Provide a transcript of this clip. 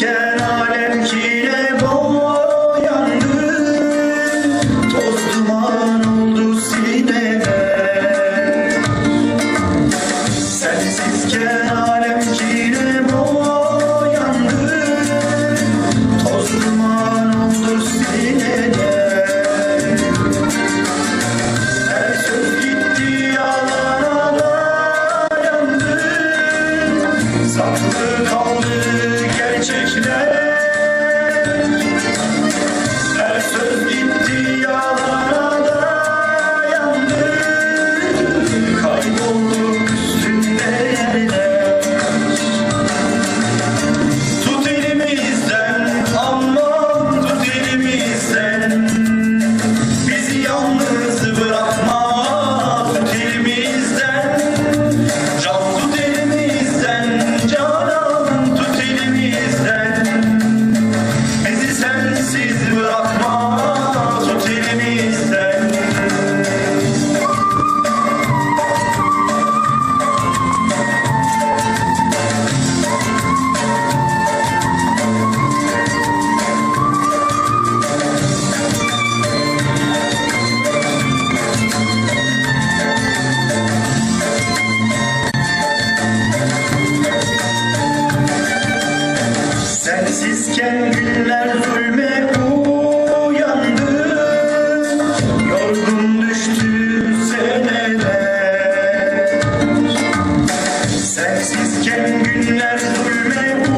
can. Günler zulme uyandı Yorgun düştü seneler. Sensizken günler zulme